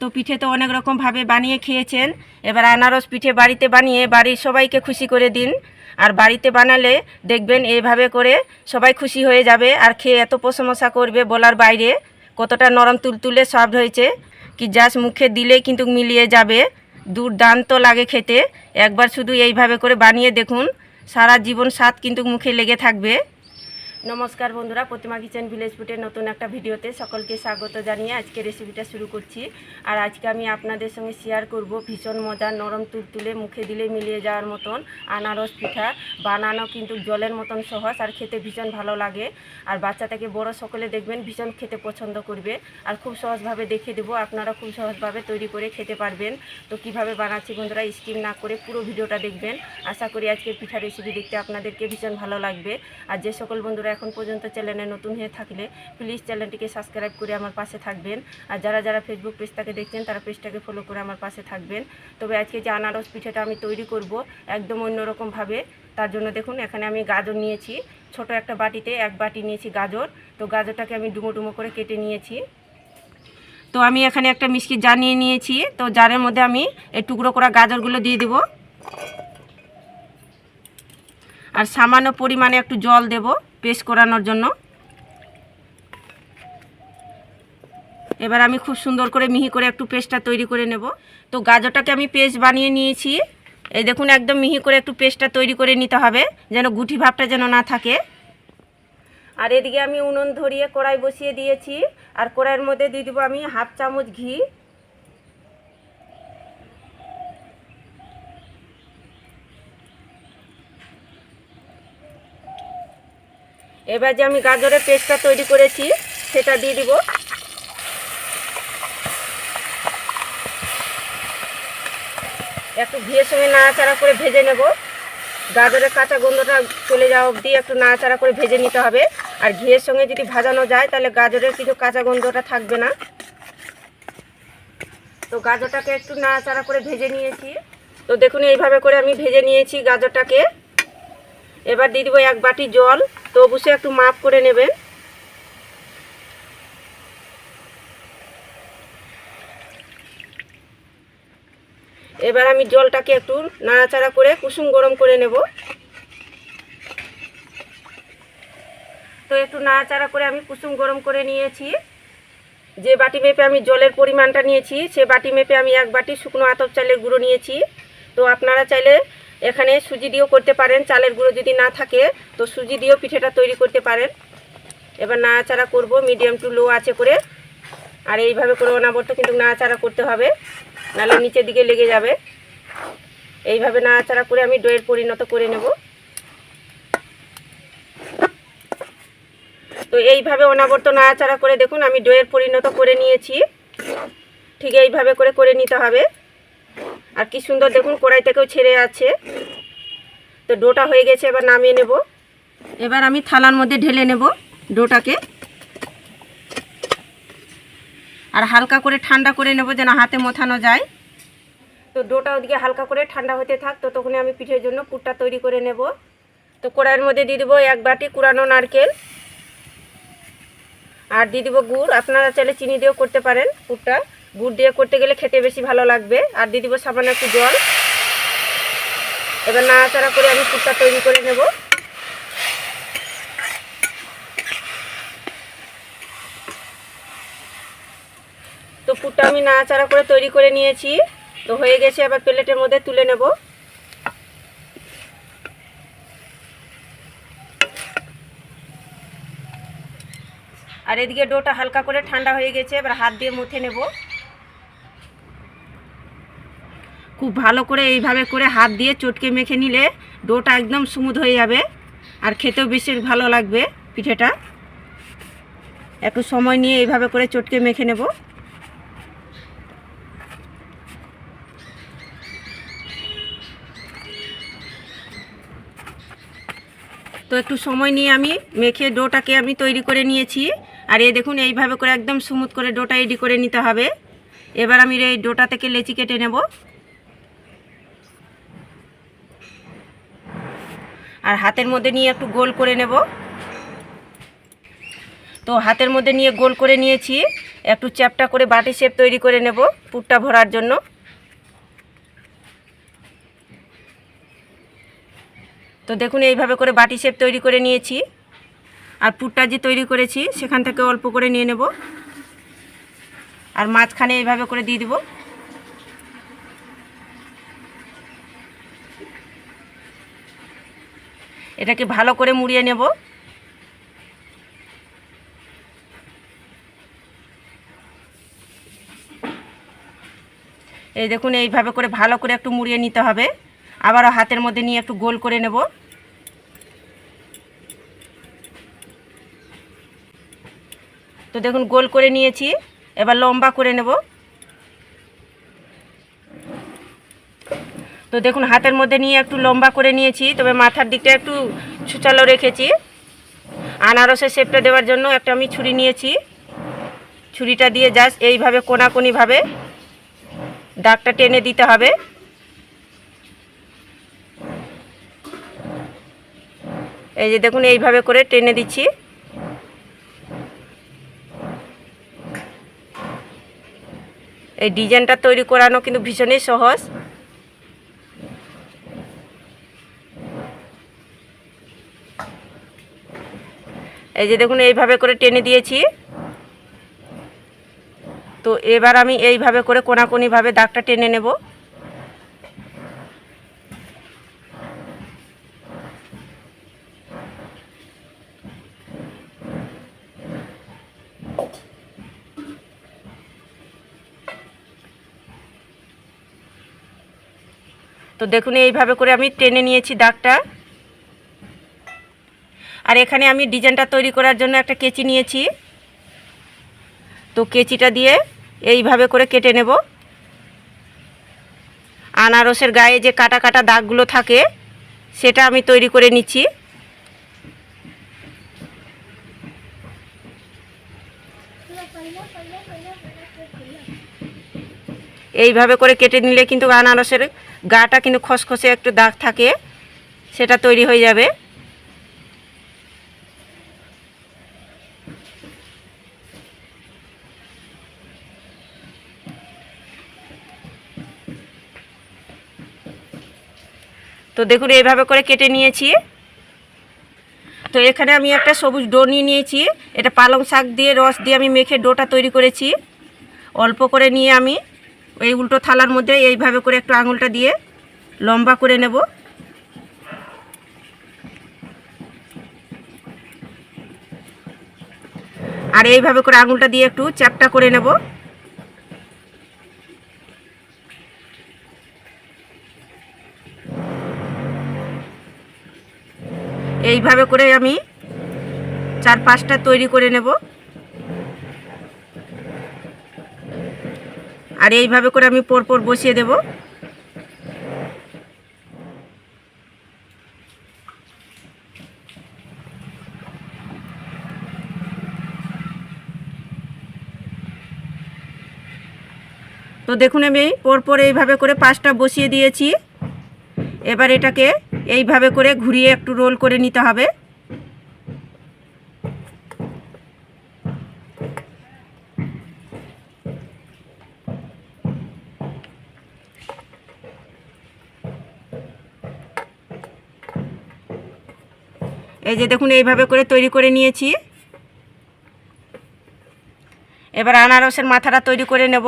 তো পিঠে তো অনেক রকমভাবে বানিয়ে খেয়েছেন। এবার আনারস পিঠে বাড়িতে বানিয়ে বাড়ির সবাইকে খুশি করে দিন। আর বাড়িতে বানালে দেখবেন এইভাবে করে সবাই খুশি হয়ে যাবে। আর খেয়ে এত প্রশংসা করবে বলার বাইরে। কতটা নরম তুলতুলে সফট হয়েছে। কি জাস্ট মুখে দিলেই কিন্তু মিলিয়ে যাবে। দুর্দান্ত লাগে খেতে। একবার শুধু এইভাবে করে বানিয়ে দেখুন। সারা জীবন স্বাদ কিন্তু মুখে লেগে থাকবে। নমস্কার বন্ধুরা, প্রতিমা কিচেন ভিলেজ ফুডের নতুন একটা ভিডিওতে সকলকে স্বাগত জানিয়ে আজকে রেসিপিটা শুরু করছি। আর আজকে আমি আপনাদের সঙ্গে শেয়ার করব ভীষণ মজার নরম তুলতুলে মুখে দিলে মিলিয়ে যাওয়ার মতন আনারস পিঠা। বানানো কিন্তু জলের মতন সহজ আর খেতে ভীষণ ভালো লাগে। আর বাচ্চা থেকে বড় সকলে দেখবেন ভীষণ খেতে পছন্দ করবে। আর খুব সহজভাবে দেখে দেবো, আপনারা খুব সহজভাবে তৈরি করে খেতে পারবেন। তো কীভাবে বানাচ্ছি বন্ধুরা স্কিম না করে পুরো ভিডিওটা দেখবেন। আশা করি আজকে পিঠা রেসিপি দেখতে আপনাদেরকে ভীষণ ভালো লাগবে। আর যে সকল বন্ধুরা এখন পর্যন্ত চ্যানেলে নতুন হয়ে থাকলে প্লিজ চ্যানেলটিকে সাবস্ক্রাইব করে আমার পাশে থাকবেন। আর যারা যারা ফেসবুক পেজটাকে দেখছেন, তারা পেজটাকে ফলো করে আমার পাশে থাকবেন। তবে আজকে যে আনারস পিঠাটা আমি তৈরি করব একদম অন্যরকমভাবে, তার জন্য দেখুন, এখানে আমি গাজর নিয়েছি। ছোট একটা বাটিতে এক বাটি নিয়েছি গাজর। তো গাজরটাকে আমি ডুমো ডুমো করে কেটে নিয়েছি। তো আমি এখানে একটা মিষ্টি জার নিয়ে নিয়েছি। তো জারের মধ্যে আমি এই টুকরো করা গাজরগুলো দিয়ে দেব। আর সামান্য পরিমাণে একটু জল দেব। পেস্ট করানোর জন্য। এবার আমি খুব সুন্দর করে মিহি করে একটু পেস্টটা তৈরি করে নেব। তো গাজরটাকে আমি পেস্ট বানিয়ে নিয়েছি। এই দেখুন, একদম মিহি করে একটু পেস্টটা তৈরি করে নিতে হবে, যেন গুটি ভাবটা যেন না থাকে। আর এদিকে আমি উনুন ধরিয়ে কড়াই বসিয়ে দিয়েছি। আর কড়াইয়ের মধ্যে দিয়ে দেবো আমি হাফ চামচ ঘি। এবার যে আমি গাজরের পেস্টটা তৈরি করেছি, সেটা দিয়ে দিব। একটু ঘিয়ের সঙ্গে নাড়াচাড়া করে ভেজে নেব। গাজরের কাঁচা গন্ধটা চলে যাওয়া অবধি একটু নাড়াচাড়া করে ভেজে নিতে হবে। আর ঘিয়ের সঙ্গে যদি ভাজানো যায়, তাহলে গাজরের কিছু কাঁচা গন্ধটা থাকবে না। তো গাজরটাকে একটু নাড়াচাড়া করে ভেজে নিয়েছি। তো দেখুন, এইভাবে করে আমি ভেজে নিয়েছি গাজরটাকে। এবার দিয়ে দেবো এক বাটি জল। তো অবশ্যই একটু মাপ করে নেবেন। এবার আমি জলটাকে একটু নাড়াচাড়া করে কুসুম গরম করে নেব। তো একটু নাড়াচাড়া করে আমি কুসুম গরম করে নিয়েছি। যে বাটি মেপে আমি জলের পরিমাণটা নিয়েছি, সে বাটি মেপে আমি এক বাটি শুকনো আতপ চালের গুঁড়ো নিয়েছি। তো আপনারা চাইলে এখানে সুজি দিয়েও করতে পারেন, চালের গুঁড়ো যদি না থাকে, তো সুজি দিয়েও পিঠেটা তৈরি করতে পারেন। এবার নাড়াচাড়া করব মিডিয়াম টু লো আছে করে। আর এইভাবে করে অনাবর্ত কিন্তু নাড়াচাড়া করতে হবে, নাহলে নিচের দিকে লেগে যাবে। এইভাবে নাড়াচাড়া করে আমি দইয়ের পরিণত করে নেব। তো এইভাবে অনাবর্ত নাড়াচাড়া করে দেখুন, আমি দইয়ের পরিণত করে নিয়েছি। ঠিক এইভাবে করে করে নিতে হবে। আর কি সুন্দর দেখুন কড়াই থেকেও ছেড়ে আছে। তো ডোটা হয়ে গেছে, এবার নামিয়ে নেব। এবার আমি থালার মধ্যে ঢেলে নেব ডোটাকে। আর হালকা করে ঠান্ডা করে নেব যেন হাতে মথানো যায়। তো ডোটা ওদিকে হালকা করে ঠান্ডা হতে থাক, তো তখন আমি পিঠের জন্য পুরটা তৈরি করে নেব। তো কড়াইয়ের মধ্যে দিয়ে দেবো এক বাটি কুড়ানো নারকেল। আর দিয়ে দেবো গুড়, আপনারা চাইলে চিনি দিয়েও করতে পারেন পুরটা। গুড় দিয়ে করতে গেলে খেতে বেশি ভালো লাগবে। আর দিয়ে দেবো সামান্য একটু জল। এবার নাড়াচাড়া করে আমি পুরটা তৈরি করে নেব। তো পুরটা আমি নাড়াচাড়া করে তৈরি করে নিয়েছি। তো হয়ে গেছে, এবার প্লেটের মধ্যে তুলে নেব। আর এদিকে ডোটা হালকা করে ঠান্ডা হয়ে গেছে, এবার হাত দিয়ে মুথে নেব। খুব ভালো করে এইভাবে করে হাত দিয়ে চটকে মেখে নিলে ডোটা একদম স্মুথ হয়ে যাবে। আর খেতেও বেশি ভালো লাগবে পিঠেটা। একটু সময় নিয়ে এইভাবে করে চটকে মেখে নেব। তো একটু সময় নিয়ে আমি মেখে ডোটাকে আমি তৈরি করে নিয়েছি। আর এই দেখুন, এইভাবে করে একদম স্মুথ করে ডোটা রেডি করে নিতে হবে। এবার আমি এই ডোটা থেকে লেচি কেটে নেব। আর হাতের মধ্যে নিয়ে একটু গোল করে নেব। তো হাতের মধ্যে নিয়ে গোল করে নিয়েছি, একটু চ্যাপটা করে বাটি শেপ তৈরি করে নেব পুরটা ভরার জন্য। তো দেখুন, এইভাবে করে বাটি শেপ তৈরি করে নিয়েছি। আর পুরটা যে তৈরি করেছি, সেখান থেকে অল্প করে নিয়ে নেব। আর মাঝখানে এইভাবে করে দিয়ে দিব। এটাকে ভালো করে মুড়িয়ে নেব। এই দেখুন, এইভাবে করে ভালো করে একটু মুড়িয়ে নিতে হবে। আবারও হাতের মধ্যে নিয়ে একটু গোল করে নেব। তো দেখুন, গোল করে নিয়েছি। এবার লম্বা করে নেব। তো দেখুন, হাতের মধ্যে নিয়ে একটু লম্বা করে নিয়েছি, তবে মাথার দিকটা একটু ছুচালো রেখেছি। আনারসের শেপটা দেওয়ার জন্য একটা আমি ছুরি নিয়েছি। ছুরিটা দিয়ে জাস্ট এইভাবে, কোনাকুনিভাবে দাগটা টেনে দিতে হবে। এই যে দেখুন, এইভাবে করে টেনে দিচ্ছি। এই ডিজাইনটা তৈরি করানো কিন্তু ভীষণই সহজ। এই যে দেখুন, এইভাবে করে টেনে দিয়েছি। তো এবার আমি এইভাবে করে কোনাকোনিভাবে দাগটা টেনে নেব। তো দেখুন, এইভাবে করে আমি টেনে নিয়েছি দাগটা। আর এখানে আমি ডিজাইনটা তৈরি করার জন্য একটা কেচি নিয়েছি। তো কেচিটা দিয়ে এইভাবে করে কেটে নেব। আনারসের গায়ে যে কাটা কাটা দাগগুলো থাকে, সেটা আমি তৈরি করে নিচ্ছি। এইভাবে করে কেটে নিলে কিন্তু আনারসের গাটা কিন্তু খসখসে একটু দাগ থাকে, সেটা তৈরি হয়ে যাবে। তো দেখুন, এইভাবে করে কেটে নিয়েছি। তো এখানে আমি একটা সবুজ ডো নিয়ে নিয়েছি। এটা পালং শাক দিয়ে, রস দিয়ে আমি মেখে ডোটা তৈরি করেছি। অল্প করে নিয়ে আমি এই উল্টো থালার মধ্যে এইভাবে করে একটু আঙুলটা দিয়ে লম্বা করে নেব। আর এইভাবে করে আঙুলটা দিয়ে একটু চ্যাপটা করে নেব। এইভাবে করে আমি চার পাঁচটা তৈরি করে নেব। আর এইভাবে করে আমি পরপর বসিয়ে দেব। দেখুন আমি পরপর এইভাবে করে পাঁচটা বসিয়ে দিয়েছি। এবার এটাকে এইভাবে করে ঘুরিয়ে একটু রোল করে নিতে হবে। এই যে দেখুন এইভাবে করে তৈরি করে নিয়েছি। এবার আনারসের মাথাটা তৈরি করে নেব।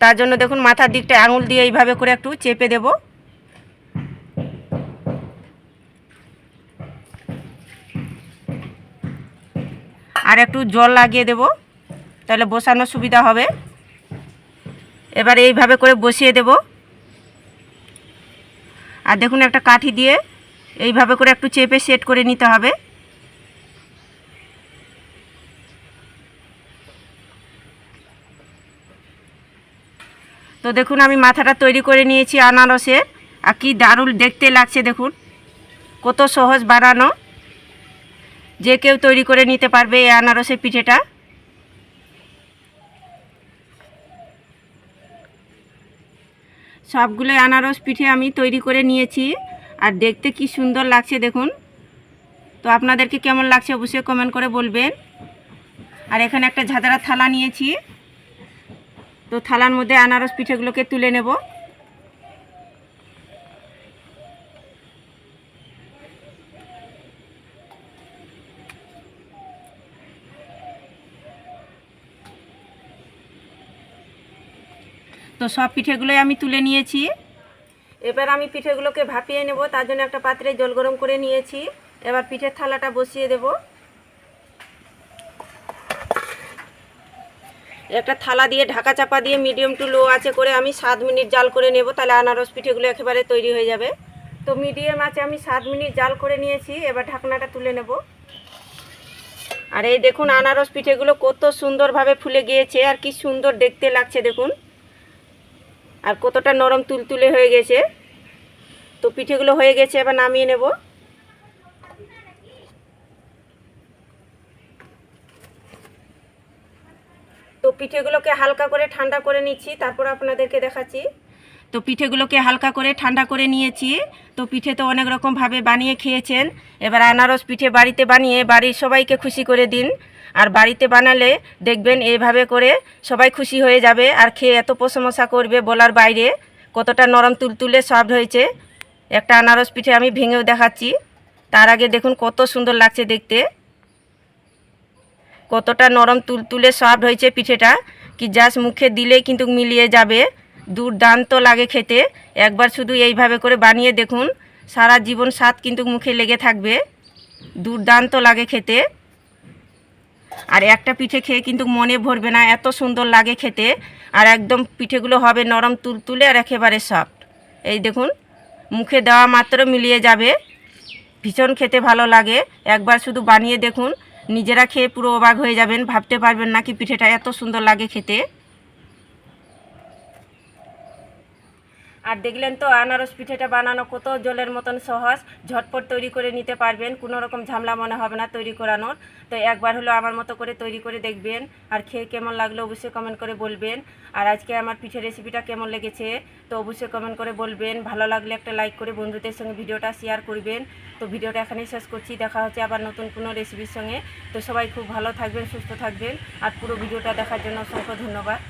তার জন্য দেখুন মাথার দিকটা আঙুল দিয়ে এইভাবে করে একটু চেপে দেবো। আর একটু জল লাগিয়ে দেব, তাহলে বসানোর সুবিধা হবে। এবার এইভাবে করে বসিয়ে দেব। আর দেখুন একটা কাঠি দিয়ে এইভাবে করে একটু চেপে সেট করে নিতে হবে। তো দেখুন, আমি মাথাটা তৈরি করে নিয়েছি আনারসের। আর কি দারুণ দেখতে লাগছে, দেখুন। কত সহজ বানানো। যে কেউ তৈরি করে নিতে পারবে এই আনারসের পিঠেটা। সবগুলো আনারস পিঠে আমি তৈরি করে নিয়েছি। আর দেখতে কি সুন্দর লাগছে, দেখুন। তো আপনাদেরকে কেমন লাগছে অবশ্যই কমেন্ট করে বলবেন। আর এখানে একটা ঝাঁঝরা থালা নিয়েছি। তো থালার মধ্যে আনারস পিঠেগুলোকে তুলে নেব। তো সব পিঠেগুলোই আমি তুলে নিয়েছি। এবার আমি পিঠেগুলোকে ভাপিয়ে নেব, তার জন্য একটা পাত্রে জল গরম করে নিয়েছি। এবার পিঠের থালাটা বসিয়ে দেব। একটা থালা দিয়ে, ঢাকা চাপা দিয়ে মিডিয়াম টু লো আছে করে আমি সাত মিনিট জাল করে নেব, তাহলে আনারস পিঠেগুলো একেবারে তৈরি হয়ে যাবে। তো মিডিয়াম আছে, আমি সাত মিনিট জাল করে নিয়েছি, এবার ঢাকনাটা তুলে নেব। আর এই দেখুন, আনারস পিঠেগুলো কত সুন্দরভাবে ফুলে গিয়েছে, আর কি সুন্দর দেখতে লাগছে, দেখুন। আর কতটা নরম তুলতুলে হয়ে গেছে। তো পিঠেগুলো হয়ে গেছে, এবার নামিয়ে নেব। পিঠেগুলোকে হালকা করে ঠান্ডা করে নিচ্ছি, তারপর আপনাদেরকে দেখাচ্ছি। তো পিঠেগুলোকে হালকা করে ঠান্ডা করে নিয়েছি। তো পিঠে তো অনেক রকমভাবে বানিয়ে খেয়েছেন। এবার আনারস পিঠে বাড়িতে বানিয়ে বাড়ির সবাইকে খুশি করে দিন। আর বাড়িতে বানালে দেখবেন এইভাবে করে সবাই খুশি হয়ে যাবে আর খেয়ে এত প্রশংসা করবে বলার বাইরে। কতটা নরম তুলতুলে সফট হয়েছে। একটা আনারস পিঠে আমি ভেঙেও দেখাচ্ছি। তার আগে দেখুন কত সুন্দর লাগছে দেখতে। কতটা নরম তুলতুলে সফট হয়েছে পিঠেটা, কি জাস্ট মুখে দিলেই কিন্তু মিলিয়ে যাবে। দুর্দান্ত লাগে খেতে। একবার শুধু এইভাবে করে বানিয়ে দেখুন, সারা জীবন স্বাদ কিন্তু মুখে লেগে থাকবে। দুর্দান্ত লাগে খেতে। আর একটা পিঠে খেয়ে কিন্তু মনে ভরবে না, এত সুন্দর লাগে খেতে। আর একদম পিঠেগুলো হবে নরম তুলতুলে আর একেবারে সফট। এই দেখুন, মুখে দেওয়া মাত্র মিলিয়ে যাবে। ভীষণ খেতে ভালো লাগে। একবার শুধু বানিয়ে দেখুন নিজেরা খেয়ে পুরো অবাক হয়ে যাবেন, ভাবতে পারবেন না কি পিঠেটা এত সুন্দর লাগে খেতে। আর দেখলেন তো, আনারস পিঠেটা বানানো কত জলের মতন সহজ। ঝটপট তৈরি করে নিতে পারবেন, কোনো রকম ঝামেলা মনে হবে না তৈরি করানোর। তো একবার হলো আমার মতো করে তৈরি করে দেখবেন, আর খেয়ে কেমন লাগল অবশ্যই কমেন্ট করে বলবেন। আর আজকে আমার পিঠের রেসিপিটা কেমন লেগেছে, তো অবশ্যই কমেন্ট করে বলবেন। ভালো লাগলে একটা লাইক করে বন্ধুদের সঙ্গে ভিডিওটা শেয়ার করবেন। তো ভিডিওটা এখানেই শেষ করছি, দেখা হচ্ছে আবার নতুন কোনো রেসিপির সঙ্গে। তো সবাই খুব ভালো থাকবেন, সুস্থ থাকবেন। আর পুরো ভিডিওটা দেখার জন্য অসংখ্য ধন্যবাদ।